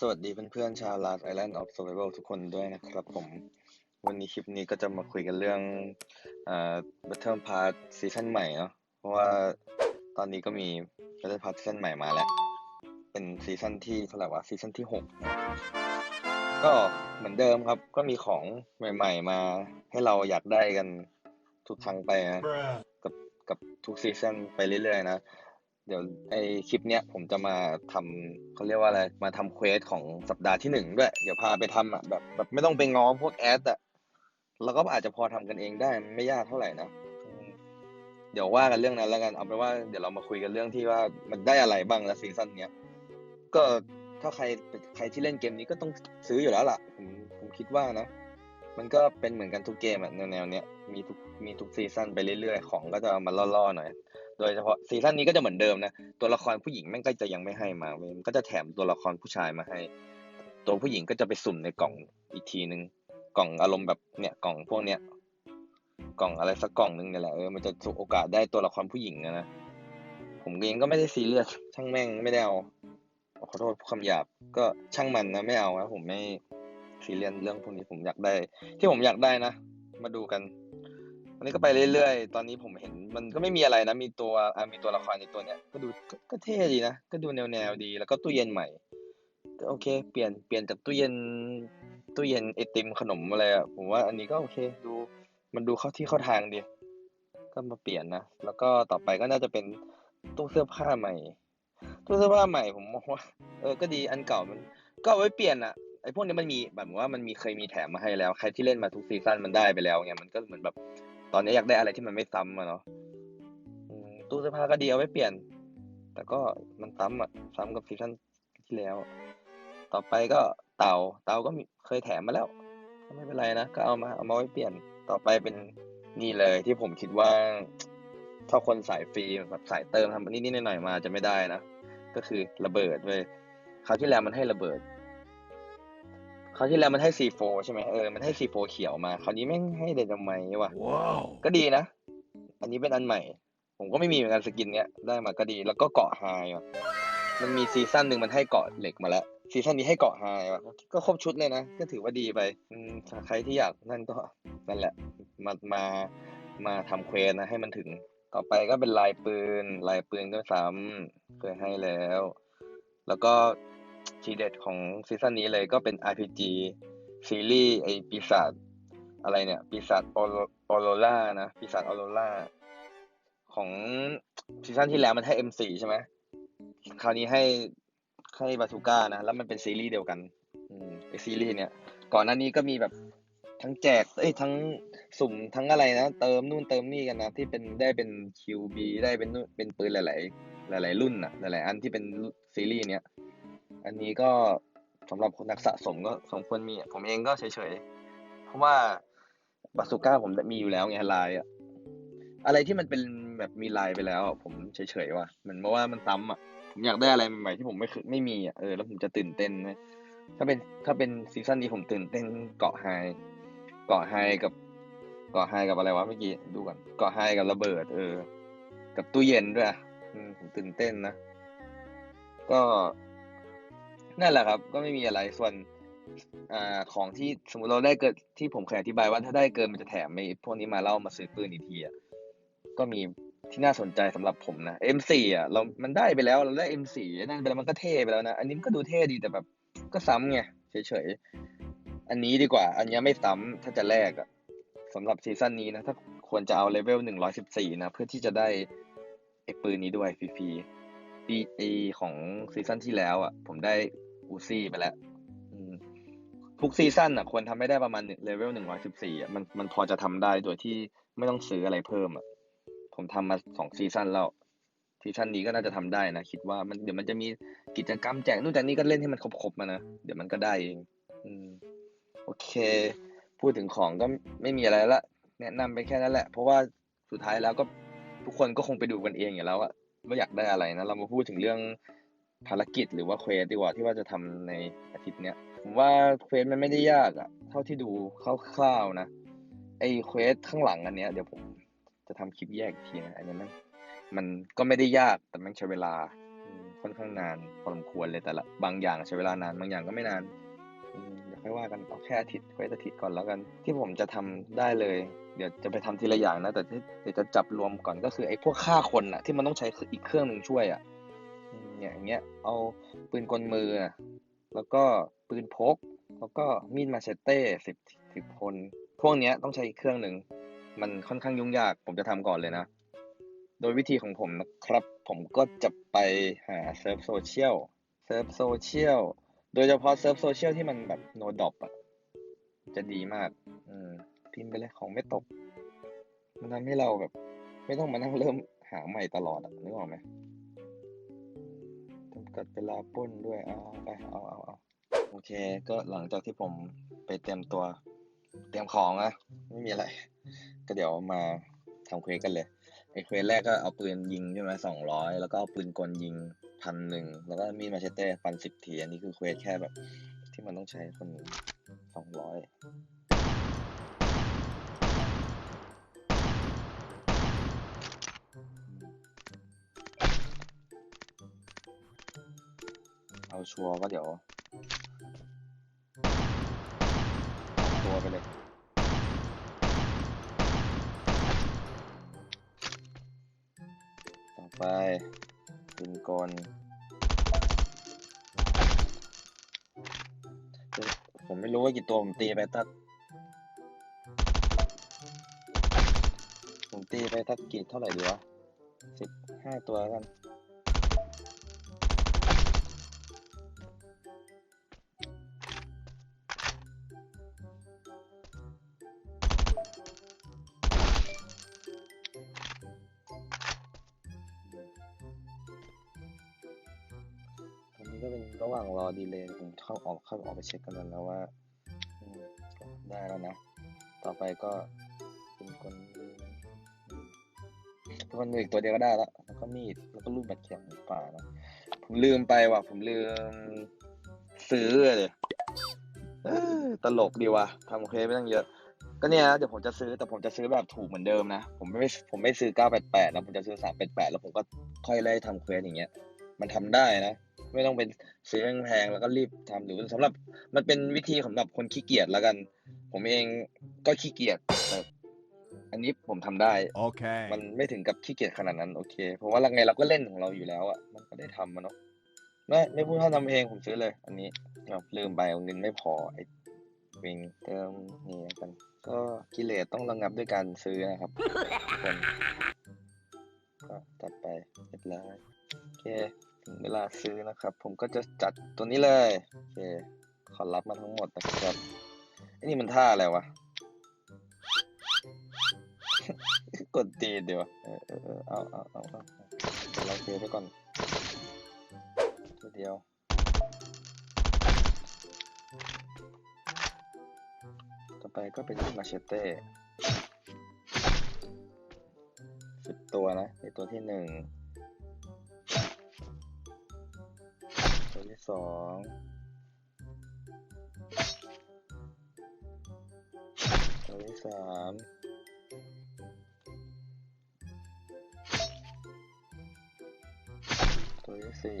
สวัสดีเพื่อนๆชาว Last Island of Survival ทุกคนด้วยนะครับผม วันนี้คลิปนี้ก็จะมาคุยกันเรื่องเอ่อ Battle Pass ซีซั่นใหม่เนาะเพราะว่าตอนนี้ก็มี Battle Pass ซีซั่นใหม่มาแล้ว เป็นซีซั่นที่เท่าไหร่วะซีซั่นที่หกก็เหมือนเดิมครับ ก็มีของใหม่ ๆ มาให้เราอยากได้กันทุกครั้งไปนะกับกับทุกซีซันไปเรื่อยๆนะ เดี๋ยวไอคลิปเนี้ยผมจะมาทำเขาเรียกว่าอะไร มาทำเควสของสัปดาห์ที่หนึ่งด้วย เดี๋ยวพาไปทำอะแบบแบบไม่ต้องไปง้อพวกแอดอะ แล้วก็อาจจะพอทำกันเองได้ไม่ยากเท่าไหร่นะ เดี๋ยวว่ากันเรื่องนั้นแล้วกัน เอาเป็นว่าเดี๋ยวเรามาคุยกันเรื่องที่ว่ามันได้อะไรบ้างละซีซั่นเนี้ย ก็ถ้าใครใครที่เล่นเกมนี้ก็ต้องซื้ออยู่แล้วล่ะ ผมผมคิดว่านะ มันก็เป็นเหมือนกันทุกเกมอะแนวแนวเนี้ยมีทุกมีทุกซีซั่นไปเรื่อยๆ ของก็จะเอามาล่อๆหน่อย โดยเฉพาะซีซั่นนี้ก็จะเหมือนเดิมนะ ตัวละครผู้หญิงแม่งก็จะยังไม่ให้มาเว้ยมันก็จะแถมตัวละครผู้ชายมาให้ ตัวผู้หญิงก็จะไปสุ่มในกล่องอีกทีนึง กล่องอารมณ์แบบเนี่ยกล่องพวกเนี้ย กล่องอะไรสักกล่องนึงเนี่ยแหละเออมันจะโอกาสได้ตัวละครผู้หญิงนะนะผมเองก็ไม่ได้ซีเรียสช่างแม่งไม่ได้เอาขอโทษคำหยาบก็ช่างมันนะไม่เอานะผมไม่ซีเรียสเรื่องพวกนี้ผมอยากได้ ที่ผมอยากได้นะ มาดูกัน นนี้ก็ไปเรื่อยๆ ตอนนี้ผมเห็นมันก็ไม่มีอะไรนะ มีตัวอ่ามีตัวละครในตัวเนี้ย ก็ดูก็เท่ดีนะ ก็ดูแนวๆดี แล้วก็ตู้เย็นใหม่ก็โอเค เปลี่ยนเปลี่ยนจากตู้เย็นตู้เย็นไอติมขนมอะไรอะ ผมว่าอันนี้ก็โอเค ดูมันดูเข้าที่เข้าทางดี ก็มาเปลี่ยนนะ แล้วก็ต่อไปก็น่าจะเป็นตู้เสื้อผ้าใหม่ ตู้เสื้อผ้าใหม่ผมมองว่าเออ ก็ดี อันเก่ามัน ก็เอาไว้เปลี่ยนอะไอพวกนี้มันมีแบบว่ามันมีเคยมีแถมมาให้แล้ว ใครที่เล่นมาทุกซีซั่นมันได้ไปแล้วไงมันก็เหมือนแบบ ตอนนี้อยากได้อะไรที่มันไม่ซ้ำอะเนาะตู้เสื้อผ้าก็ดีเอาไว้เปลี่ยน แต่ก็มันซ้ำอะซ้ำกับซีซั่นที่แล้ว ต่อไปก็เต่าเต่าก็เคยแถมมาแล้วก็ไม่เป็นไรนะก็เอามาเอามาไว้เปลี่ยนต่อไปเป็นนี่เลยที่ผมคิดว่าถ้าคนสายฟรีแบบสายเติมทำนิดๆหน่อยๆมาจะไม่ได้นะก็คือระเบิดเว้ยคราวที่แล้วมันให้ระเบิด คราวที่แล้วมันให้ C4 ใช่ไหมเออมันให้ C4 เขียวมาคราวนี้แม่งให้เดนไมว่ะ Wow. ก็ดีนะ อันนี้เป็นอันใหม่ ผมก็ไม่มีเหมือนกันสกินเนี้ยได้มาก็ดีแล้วก็เกาะไฮว่ะมันมีซีซั่นหนึ่งมันให้เกาะเหล็กมาแล้วซีซั่นนี้ให้เกาะไฮว่ะก็ครบชุดเลยนะ ก็ถือว่าดีไปอืมถ้าใครที่อยากนั่นก็นั่นแหละ มามามาทำเควสนะให้มันถึงต่อไปก็เป็นลายปืนลายปืนก็ซ้ำเคยให้แล้ว แล้วก็ ทีเด็ดของซีซั่นนี้เลยก็เป็น RPG ซีรีส์ไอปีศาจอะไรเนี่ย ปีศาจออโรล่านะปีศาจออโรล่าของซีซั่นที่แล้วมันให้ M4 ใช่ไหมคราวนี้ให้ให้บาทูก้านะ แล้วมันเป็นซีรีส์เดียวกันอืมไอซีรีส์เนี่ย ก่อนหน้านี้ก็มีแบบทั้งแจกเอ้ยทั้งสุ่มทั้งอะไรนะ เติมนู่นเติมนี่กันนะ ที่เป็นได้เป็น QB ได้เป็นนู่นเป็นปืนหลาย ๆ หลาย ๆ รุ่นน่ะหลาย ๆ อันที่เป็นซีรีส์เนี้ย อันนี้ก็สำหรับคนนักสะสมก็สมควรมีอะผมเองก็เฉยๆ เพราะว่าบาซูก้าผมมีอยู่แล้วไงลายอะอะไรที่มันเป็นแบบมีลายไปแล้วอะผมเฉยๆว่ะเหมือนเพราะว่ามันซ้ำอะผมอยากได้อะไรใหม่ๆที่ผมไม่เคยไม่มีอะเออแล้วผมจะตื่นเต้นนะถ้าเป็นถ้าเป็นซีซั่นนี้ผมตื่นเต้นเกาะไฮเกาะไฮกับเกาะไฮกับอะไรวะเมื่อกี้ดูก่อนเกาะไฮกับระเบิด เออ กับตู้เย็นด้วยอะอืมผมตื่นเต้นนะก็ นั่นแหละครับ ก็ไม่มีอะไรส่วนอ่าของที่สมมติเราได้เกินที่ผมเคยอธิบายว่าถ้าได้เกินมันจะแถมไอ้พวกนี้มาเล่ามาซื้อปืนอีกทีอะก็มีที่น่าสนใจสำหรับผมนะ M4 อะเรา มันได้ไปแล้วเราได้ M4 นั่นไปแล้วมันก็เท่ไปแล้วนะ อันนี้มันก็ดูเท่ดีแต่แบบก็ซ้ำไงเฉยๆ อันนี้ดีกว่า อันนี้ไม่ซ้ำถ้าจะแลกอะสำหรับซีซั่นนี้นะ ถ้าควรจะเอาเลเวลหนึ่งร้อยสิบสี่นะ เพื่อที่จะได้ไอ้ปืนนี้ด้วยฟรีๆปีไอของซีซั่นที่แล้วอะ ผมได้ อูซี่ไปแล้วทุกซีซั่นอะควรทำให้ได้ประมาณเลเวลหนึ่งร้อยสิบสี่อะมันมันพอจะทำได้โดยที่ไม่ต้องซื้ออะไรเพิ่มอะผมทำมาสองซีซั่นแล้วซีซั่นนี้ก็น่าจะทำได้นะ คิดว่ามันเดี๋ยวมันจะมีกิจกรรมแจกนู่นแจกนี่ก็เล่นให้มันครบๆมานะ เดี๋ยวมันก็ได้เองอืมโอเค พูดถึงของก็ไม่มีอะไรละ แนะนำไปแค่นั้นแหละ เพราะว่าสุดท้ายแล้วก็ทุกคนก็คงไปดูกันเองอยู่แล้วอะว่าอยากได้อะไรนะ เรามาพูดถึงเรื่อง ภารกิจหรือว่าเควสดีกว่าที่ว่าจะทำในอาทิตย์เนี้ยผมว่าเควสมันไม่ได้ยากอะเท่าที่ดูคร่าวๆนะไอเควสข้างหลังอันเนี้ยเดี๋ยวผมจะทำคลิปแยกอีกทีนะอันนี้มันมันก็ไม่ได้ยากแต่มันใช้เวลาค่อนข้างนานพอสมควรเลยแต่ละบางอย่างใช้เวลานานบางอย่างก็ไม่นานเดี๋ยวค่อยว่ากันเอาแค่อาทิตย์ค่อยอาทิตย์ก่อนแล้วกัน ที่ผมจะทำได้เลยเดี๋ยวจะไปทำทีละอย่างนะแต่เดี๋ยวจะจับรวมก่อนก็คือไอ้พวกฆ่าคนอะที่มันต้องใช้อีกเครื่องหนึ่งช่วยอะ เนี่ยอย่างเงี้ยเอาปืนกลมือ แล้วก็ปืนพก แล้วก็มีดมาเชเต้สิบสิบคน พวกเนี้ยต้องใช้เครื่องหนึ่ง มันค่อนข้างยุ่งยาก ผมจะทำก่อนเลยนะ โดยวิธีของผมนะครับ ผมก็จะไปหาเซิร์ฟโซเชียลเซิร์ฟโซเชียลโดยเฉพาะเซิร์ฟโซเชียลที่มันแบบโนดอปอะจะดีมาก อืมพิมพ์ไปเลยของไม่ตก มันทำให้เราแบบ ไม่ต้องมานั่งเริ่มหาใหม่ตลอดอะนึกออกไหม กัดเวลาป้นด้วยเอาไปเอาเอาเอาโอเค ก็หลังจากที่ผมไปเตรียมตัว เตรียมของอะไม่มีอะไร ก็เดี๋ยวมาทำเควสกันเลยไอเควสแรกก็เอาปืนยิงใช่ไหมสองร้อยแล้วก็เอาปืนกลยิงพันหนึ่งแล้วก็มีดมาเชเต้ฟันสิบทีอันนี้คือเควสแค่แบบ ที่มันต้องใช้คนสองร้อย เอาชัวร์ก็เดี๋ยวเอาตัวไปเลย ต่อไปปืนกลผมไม่รู้ว่ากี่ตัวผมตีไปทักผมตีไปทักกี่เท่าไหร่ดีวะสิบห้าตัวแล้วกัน ออกเข้าออกไปเช็คกันแล้วว่าได้แล้วนะ ต่อไปก็เป็นคนมืออืมเป็นคนมืออีกตัวเดียวก็ได้แล้วแล้วก็มีด แล้วก็ลูกบัตรแข็งป่านะผมลืมไปว่ะ ผมลืมซื้อเลยตลกดีว่ะทำโอเคไม่ตั้งเยอะ ก็เนี่ยเดี๋ยวผมจะซื้อ แต่ผมจะซื้อแบบถูกเหมือนเดิมนะ ผมไม่ ผมไม่ซื้อ 988 นะ ผมจะซื้อ 388 แล้วผมก็ค่อยไล่ทำเควสอย่างเงี้ย มันทำได้นะ ไม่ต้องเป็นซื้อแพงๆแล้วก็รีบทำหรือสำหรับมันเป็นวิธีสำหรับคนขี้เกียจแล้วกัน ผมเองก็ขี้เกียจแต่อันนี้ผมทำได้ Okay. มันไม่ถึงกับขี้เกียจขนาดนั้นโอเค เพราะว่าไงเราก็เล่นของเราอยู่แล้วอะมันก็ได้ทำมันเนาะไม่ไม่พูดถ้าทำเองผมซื้อเลย อันนี้เราลืมไปเอาเงินไม่พอไอ้วิงเติมนี่แล้วกัน ก็กิเลสต้องระงับด้วยการซื้อนะครับทุกคนก็จัดไปเรียบร้อยโอเค ถึงเวลาซื้อนะครับ ผมก็จะจัดตัวนี้เลยโอเคขอรับมาทั้งหมดนะครับไอ้นี่มันท่าอะไรวะ กดตีเดี๋ยวเออเออเออเอาเอาเอาเอาเดี๋ยวเราเทไปก่อนตัวเดียวต่อไปก็เป็นมาเชเต้สิบตัวนะในตัวที่หนึ่ง ตัวที่สองตัวที่สามตัวที่สี่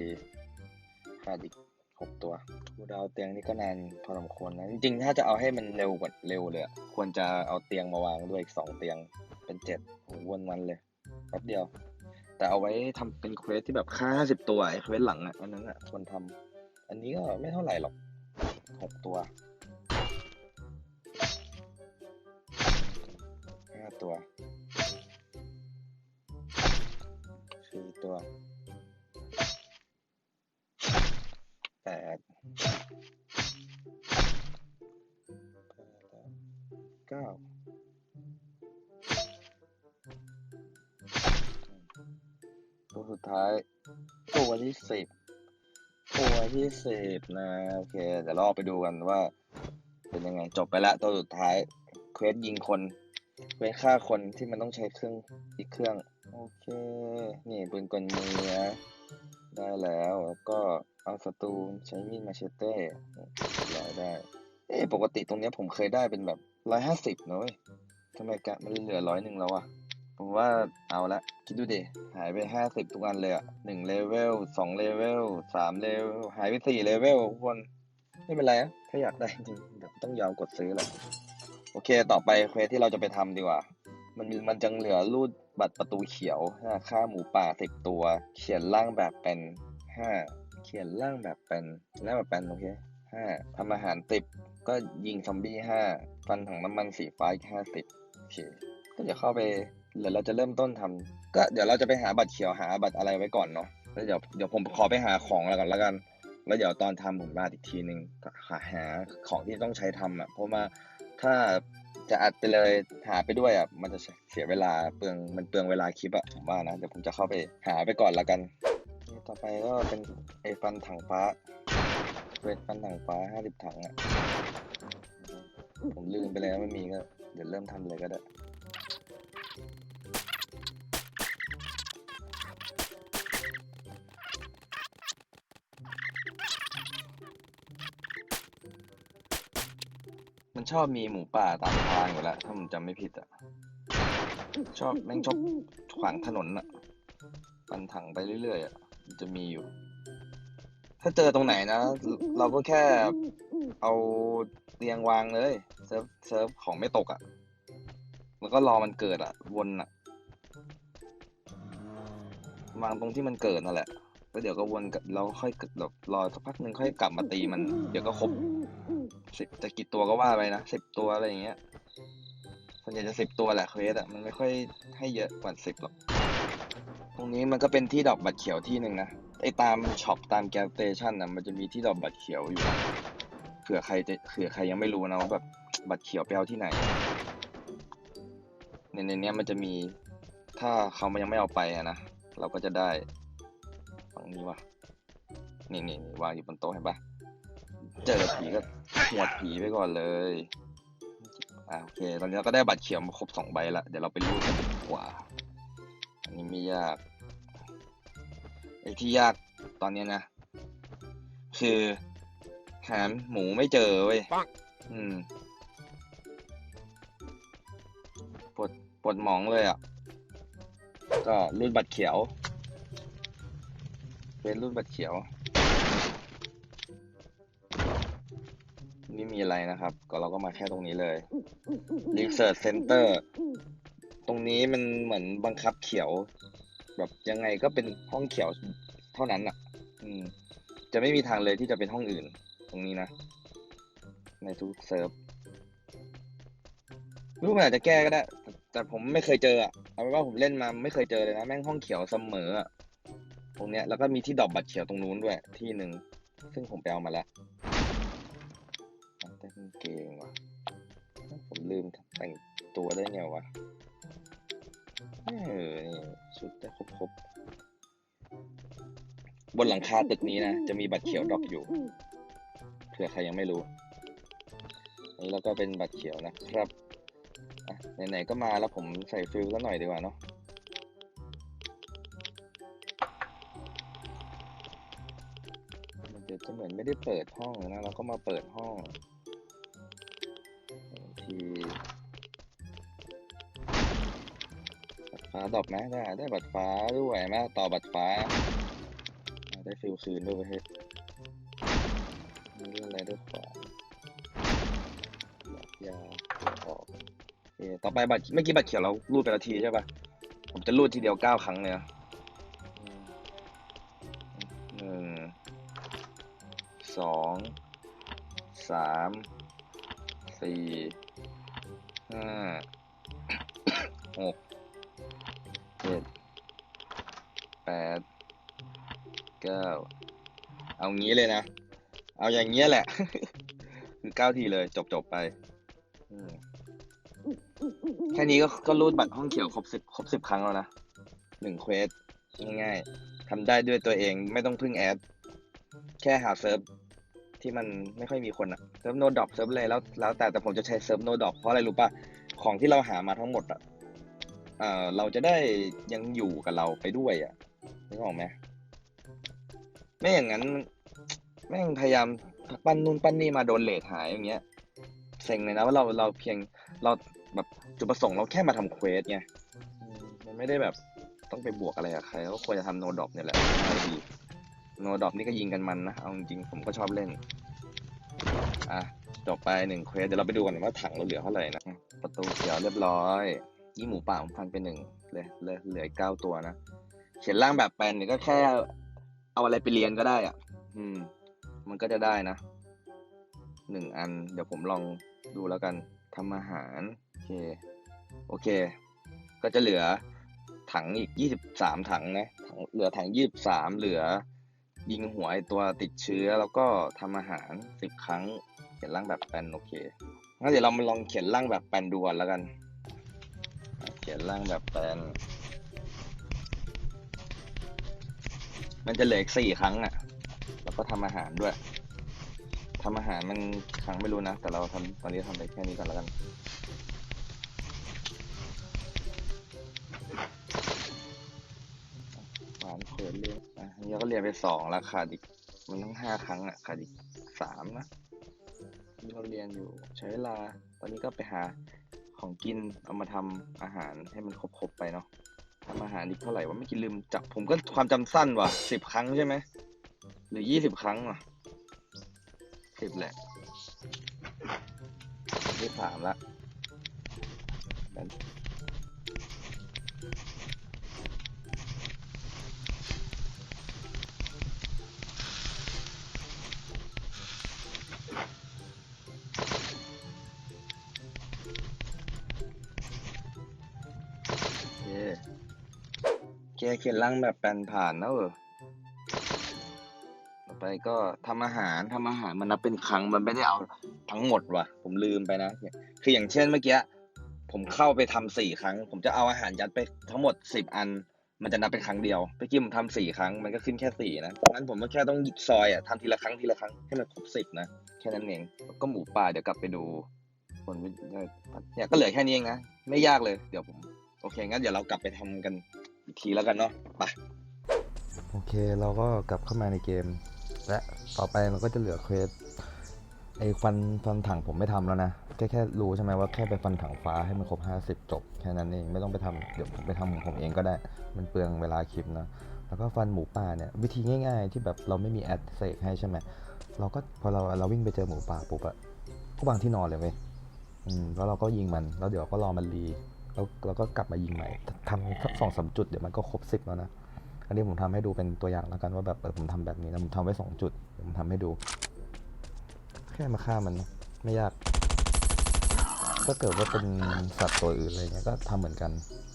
ขาดอีกหกตัวดูดาวเตียงนี่ก็นานพอสมควรนะ จริงๆ ถ้าจะเอาให้มันเร็วกว่าเร็วเลยควรจะเอาเตียงมาวางด้วยอีกสองเตียงเป็นเจ็ดโอ้โหวนวันเลยแป๊บเดียว แต่เอาไว้ทำเป็นเควสที่แบบค่าห้าสิบตัวไอ้เควสหลังอะอันนั้นอะควรทำอันนี้ก็ไม่เท่าไหร่หรอกหกตัวห้าตัวสี่ตัวแปดเก้า ท้ายตัวที่สิบตัวที่สิบนะโอเคเดี๋ยวเราไปดูกันว่า เป็นยังไงจบไปละตัวสุดท้ายเควสยิงคนเควสฆ่าคนที่มันต้องใช้เครื่องอีกเครื่องโอเค นี่ปืนกลมือนะได้แล้วแล้วก็เอาศัตรูใช้มีดมาเชเต้ร้อยได้ เอ๊ปกติตรงเนี้ยผมเคยได้เป็นแบบร้อยห้าสิบนะเว้ยทำไมกะมันเหลือร้อยหนึ่งแล้วอะ ผมว่าเอาละ คิดดูดิ หายไปห้าสิบทุกอันเลยอะหนึ่งเลเวลสองเลเวลสามเลเวลหายไปสี่เลเวลทุกคน ไม่เป็นไรอะถ้าอยากได้จริงเดี๋ยวต้องยอมกดซื้อแหละโอเค ต่อไปเควสที่เราจะไปทำดีกว่า มันมันจังเหลือรูดบัตรประตูเขียวห้าค่าหมูป่าสิบตัว เขียนร่างแบบเป็นห้าเขียนร่างแบบเป็นร่างแบบเป็นโอเคห้าทำอาหารสิบก็ยิงซอมบี้ห้าฟันถังน้ำมันสีฟ้าอีกห้าสิบโอเคก็เดี๋ยวเข้าไป เดี๋ยวเราจะเริ่มต้นทำก็เดี๋ยวเราจะไปหาบัตรเขียวหาบัตรอะไรไว้ก่อนเนาะแล้วเดี๋ยวเดี๋ยวผมขอไปหาของแล้วกันแล้วกัน แล้วเดี๋ยวตอนทำผมมาอีกทีหนึ่งก็หาหาของที่ต้องใช้ทำอะเพราะว่าถ้าจะอัดไปเลยหาไปด้วยอะมันจะเสียเวลาเปลืองมันเปลืองเวลาคลิปอะผมว่านะเดี๋ยวผมจะเข้าไปหาไปก่อนแล้วกัน ต่อไปก็เป็นไอฟันถังฟ้าเวทฟันถังฟ้าห้าสิบถังอะผมลืมไปแล้วไม่มีก็เดี๋ยวเริ่มทำเลยก็ได้ มันชอบมีหมูป่าตามทางอยู่แล้วถ้าผมจำไม่ผิดอะ ชอบแม่งชอบขวางถนนอะ ปันถังไปเรื่อยๆอะมันจะมีอยู่ ถ้าเจอตรงไหนนะ เราก็แค่เอาเตียงวางเลยเซิร์ฟเซิร์ฟของไม่ตกอะ แล้วก็รอมันเกิดอะ วนอะ วางตรงที่มันเกิดนั่นแหละแล้วเดี๋ยวก็วนกับเราค่อยแบบรอสักพักหนึ่งค่อยกลับมาตีมัน เดี๋ยวก็ครบ สิบจะกี่ตัวก็ว่าไปนะสิบตัวอะไรอย่างเงี้ยส่วนใหญ่จะสิบตัวแหละเควสอะมันไม่ค่อยให้เยอะกว่าสิบหรอกตรงนี้มันก็เป็นที่ดอกบัตรเขียวที่หนึ่งนะไอตามช็อปตามแกสเตชันนะมันจะมีที่ดอกบัตรเขียวอยู่เผื่อใครจะเผื่อใครยังไม่รู้นะว่าแบบบัตรเขียวไปเอาที่ไหนในในนี้มันจะมีถ้าเขามันยังไม่เอาไปอะนะเราก็จะได้ตรงนี้วะนี่นี่นี่วางอยู่บนโต๊ะเห็นปะเจอผีก็ หวดผีไปก่อนเลยอ่าโอเค ตอนนี้เราก็ได้บัตรเขียวมาครบสองใบละ เดี๋ยวเราไปรูดกันดีกว่า อันนี้ไม่ยากไอ้ที่ยากตอนเนี้ยนะ คือหาหมูไม่เจอเว้ยอืมปวดปวดหมองเลยอะ ก็รูดบัตรเขียว เป็นรูดบัตรเขียว ม่มีอะไรนะครับ ก็เราก็มาแค่ตรงนี้เลย Research Center ตรงนี้มันเหมือนบังคับเขียว แบบยังไงก็เป็นห้องเขียวเท่านั้นอะ อืม จะไม่มีทางเลยที่จะเป็นห้องอื่น ตรงนี้นะ ในทุกเซิร์ฟรู้มันอาจจะแก้ก็ได้ แต่แต่ผมไม่เคยเจออะเอาเป็นว่าผมเล่นมาไม่เคยเจอเลยนะแม่งห้องเขียวเสมออะตรงเนี้ยแล้วก็มีที่ดอกบัตรเขียวตรงนู้นด้วยที่หนึ่งซึ่งผมไปเอามาแล้ว แต่กางเกงว่ะ ผมลืมแต่งตัวได้ไงวะเออนี่ชุดได้ครบครบๆบนหลังคาตึกนี้นะ จะมีบัตรเขียวดอปอยู่เผื่อใครยังไม่รู้นี่แล้วก็เป็นบัตรเขียวนะครับไหนๆก็มาแล้วผมใส่ฟิลแล้วหน่อยดีกว่าเนาะมันจะเหมือนไม่ได้เปิดห้องนะเราก็มาเปิดห้อง ดรอปไหมได้ได้บัตรฟ้าด้วยไหมต่อบัตรฟ้า ได้ฟิลคืนด้วยประเทศมีเรื่องอะไรด้วยขวาบัตรยาออกโอเคต่อไปบัตรเมื่อกี้บัตรเขียวเรารูดไปละทีใช่ปะผมจะรูดทีเดียวเก้าครั้งเลยนะหนึ่งสองสามสี่ห้าหก เก้าเอางี้เลยนะ เอาอย่างเงี้ยแหละ คือเก้าทีเลยจบจบไปแค่นี้ก็ก็รูดบัตรห้องเขียวครบสิบครบสิบครั้งแล้วนะหนึ่งเควสง่ายๆทำได้ด้วยตัวเองไม่ต้องพึ่งแอด แค่หาเซิร์ฟที่มันไม่ค่อยมีคนอะเซิร์ฟโนดอปเซิร์ฟอะไรแล้วแล้วแต่แต่ผมจะใช้เซิร์ฟโนดอปเพราะอะไรรู้ป่ะ ของที่เราหามาทั้งหมดอะเออเราจะได้ยังอยู่กับเราไปด้วยอะนึกออกไหม ไม่อย่างนั้นแม่งพยายามปั้นนู่นปั้นนี่มาโดนเลทหายอย่างเงี้ยเซ็งเลยนะว่าเราเราเพียงเราแบบจุดประสงค์เราแค่มาทำเควสไงมันไม่ได้แบบต้องไปบวกอะไรกับใครก็ควรจะทำโนดอปเนี่ยแหละดีโนดอปนี่ก็ยิงกันมันนะเอาจริงผมก็ชอบเล่นอะจบไปหนึ่งเควสเดี๋ยวเราไปดูกันว่าถังเราเหลือเท่าไหร่นะประตูเขียวเรียบร้อยยี่หมูป่าผมพันไปหนึ่งเลยเหลยเหลืออกเก้าตัวนะเขียนร่างแบบแปลนเนี่ยก็แค่ เอาอะไรไปเรียนก็ได้อะ อืม มันก็จะได้นะหนึ่งอัน เดี๋ยวผมลองดูแล้วกันทำอาหาร โอเค โอเค ก็จะเหลือถังอีกยี่สิบสามถังนะถังเหลือถังยี่สิบสามเหลือ ยิงหัวไอตัวติดเชื้อแล้วก็ทำอาหารสิบครั้ง เขียนร่างแบบแปลนโอเคงั้นเดี๋ยวเรามาลองเขียนร่างแบบแปลนดูก่อนแล้วกัน เขียนร่างแบบแปลน มันจะเหลืออีกสี่ครั้งอะ แล้วก็ทำอาหารด้วยทำอาหารมันครั้งไม่รู้นะ แต่เราทำตอนนี้ทำไปแค่นี้ก่อนแล้วกัน หวานเขินเรียนอะอันนี้ก็เรียนไปสองแล้วขาดอีกมันต้งห้าครั้งอะขาดอีกสามนะที่เราเรียนอยู่ใช้เวลา ตอนนี้ก็ไปหาของกินเอามาทำอาหารให้มันครบๆไปเนาะ หารอีกเท่าไหร่ว่าไม่กินลืมจับผมก็ความจำสั้นว่ะสิบครั้งใช่ไหมหรือยี่สิบครั้งว่ะสิบแหละที่สามละ เคเขียนร่างแบบแปลนผ่านแล้วเออต่อไปก็ทำอาหารทำอาหารมันนับเป็นครั้งมันไม่ได้เอาทั้งหมดว่ะ ผมลืมไปนะ คืออย่างเช่นเมื่อกี้ผมเข้าไปทำสี่ครั้ง ผมจะเอาอาหารยัดไปทั้งหมดสิบอัน มันจะนับเป็นครั้งเดียวเมื่อกี้ผมทำสี่ครั้งมันก็ขึ้นแค่สี่นะงั้นผมก็แค่ต้องหยิบซอยอะทำทีละครั้งทีละครั้งให้มันครบสิบนะแค่นั้นเองก็หมูป่าเดี๋ยวกลับไปดูผลวิเนี่ยก็เหลือแค่นี้เองนะไม่ยากเลย เดี๋ยวผม โอเคงั้นเดี๋ยวเรากลับไปทำกัน อีกทีแล้วกันเนาะไปโอเคเราก็กลับเข้ามาในเกม และต่อไปเราก็จะเหลือเควสไอ้ฟันฟันถังผมไม่ทำแล้วนะแค่แค่รู้ใช่ไหมว่าแค่ไปฟันถังฟ้าให้มันครบ 50 จบ แค่นั้นเองไม่ต้องไปทำเดี๋ยวผมไปทำของผมเองก็ได้มันเปลืองเวลาคลิปนะแล้วก็ฟันหมูป่าเนี่ยวิธีง่าย ๆ ที่แบบเราไม่มีแอดเสกให้ใช่ไหมเราก็พอเราเราวิ่งไปเจอหมูป่าปุ๊บอะก็วางที่นอนเลยเว้ยอืมแล้วเราก็ยิงมันแล้วเดี๋ยวก็รอมันรี แล้วเราก็กลับมายิงใหม่ทำสักสองสามจุดเดี๋ยวมันก็ครบสิบแล้วนะอันนี้ผมทำให้ดูเป็นตัวอย่างแล้วกันว่าแบบเออผมทำแบบนี้นะผมทำไว้สองจุดเดี๋ยวผมทำให้ดู แค่มาฆ่ามันนะไม่ยากถ้าเกิดว่าเป็นสัตว์ตัวอื่นอะไรเงี้ยก็ทำเหมือนกัน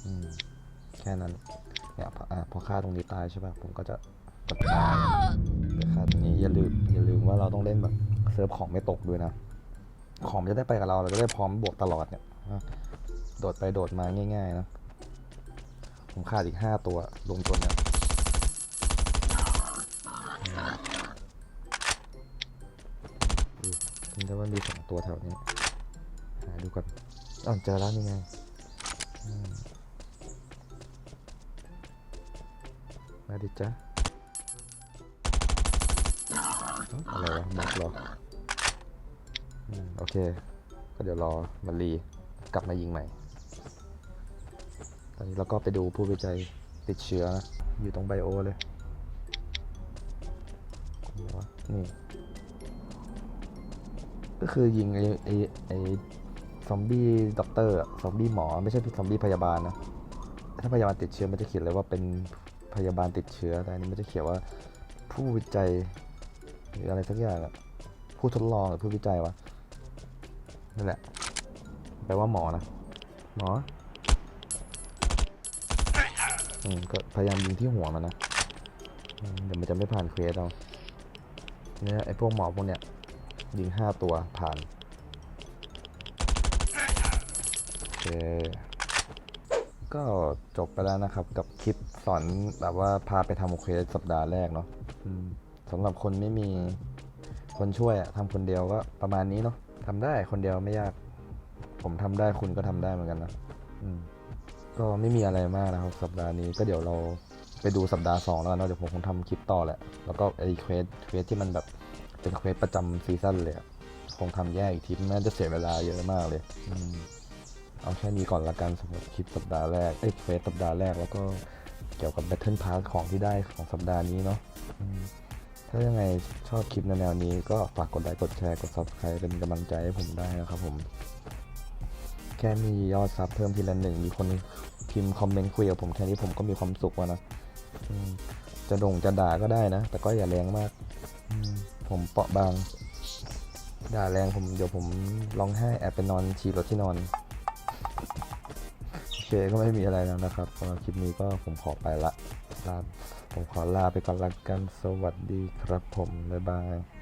อืมแค่นั้นเนี่ยพออะพอฆ่าตรงนี้ตายใช่ป่ะผมก็จะจะตายไปฆ่าตรงนี้อย่าลืมอย่าลืมว่าเราต้องเล่นแบบเซิร์ฟของไม่ตกด้วยนะ ของมันจะได้ไปกับเราเราจะได้พร้อมบวกตลอดเนี่ยนะ โดดไปโดดมาง่ายๆนะ ผมขาดอีกห้าตัวรวมตัวเนี้ยถึงได้ว่ามีสองตัวแถวนี้ หาดูก่อนอ๋อเจอแล้วนี่ไงมาดิจ้ะเอ้าอะไรวะบล็อกหรอโอเค ก็เดี๋ยวรอมารี กลับมายิงใหม่ ตอนนี้เราก็ไปดูผู้วิจัยติดเชื้อนะ อยู่ตรงไบโอเลย นี่ ก็คือยิงไอ้ไอ้ไอ้ซอมบี้ด็อกเตอร์ซอมบี้หมอ ไม่ใช่ซอมบี้พยาบาลนะ ถ้าพยาบาลติดเชื้อมันจะเขียนเลยว่าเป็นพยาบาลติดเชื้อ แต่อันนี้มันจะเขียนว่าผู้วิจัยหรืออะไรสักอย่างอะผู้ทดลองหรือผู้วิจัยวะนั่นแหละแปลว่าหมอนะ หมอ อืมก็พยายามยิงที่หัวมันนะเดี๋ยวมันจะไม่ผ่านเควสเอาเนี่ยไอพวกหมอพวกเนี้ยยิงห้าตัวผ่านโอเคก็จบไปแล้วนะครับ กับคลิปสอนแบบว่าพาไปทำเควสสัปดาห์แรกเนาะสำหรับคนไม่มีคนช่วยทำคนเดียวก็ประมาณนี้เนาะทำได้คนเดียวไม่ยาก ผมทำได้คุณก็ทำได้เหมือนกันนะอืม ก็ไม่มีอะไรมากนะครับสัปดาห์นี้ก็เดี๋ยวเราไปดูสัปดาห์สองแล้วกันเนาะเดี๋ยวผมคงทำคลิปต่อแหละ แล้วก็ไอ้เควสเควสที่มันแบบเป็นเควสประจำซีซั่นเลยอะคงทำแยกอีกทีน่าจะเสียเวลาเยอะมากเลยอืมเอาแค่นี้ก่อนละกันสำหรับคลิปสัปดาห์แรกเอ้ยเฟสสัปดาห์แรกแล้วก็เกี่ยวกับ Battle Pass ของที่ได้ของสัปดาห์นี้เนาะอืมถ้ายังไงชอบคลิปในแนวนี้ก็ฝากกดไลค์กดแชร์กด Subscribe เป็นกำลังใจให้ผมได้นะครับผม แค่มียอดซับเพิ่มทีละหนึ่งมีคนพิมพ์คอมเมนต์คุยกับผมแค่นี้ผมก็มีความสุขแล้วนะจะด่งจะด่าก็ได้นะ แต่ก็อย่าแรงมากมผมเปราะบาง ด่าแรงผมเดี๋ยวผมร้องไห้แอบไปนอนฉี่รถที่นอน โอเคก็ไม่มีอะไรแล้วนะครับสำหรับคลิปนี้ก็ผมขอไปละลาผมขอลาไปก่อนละกัน สวัสดีครับผม บ๊ายบาย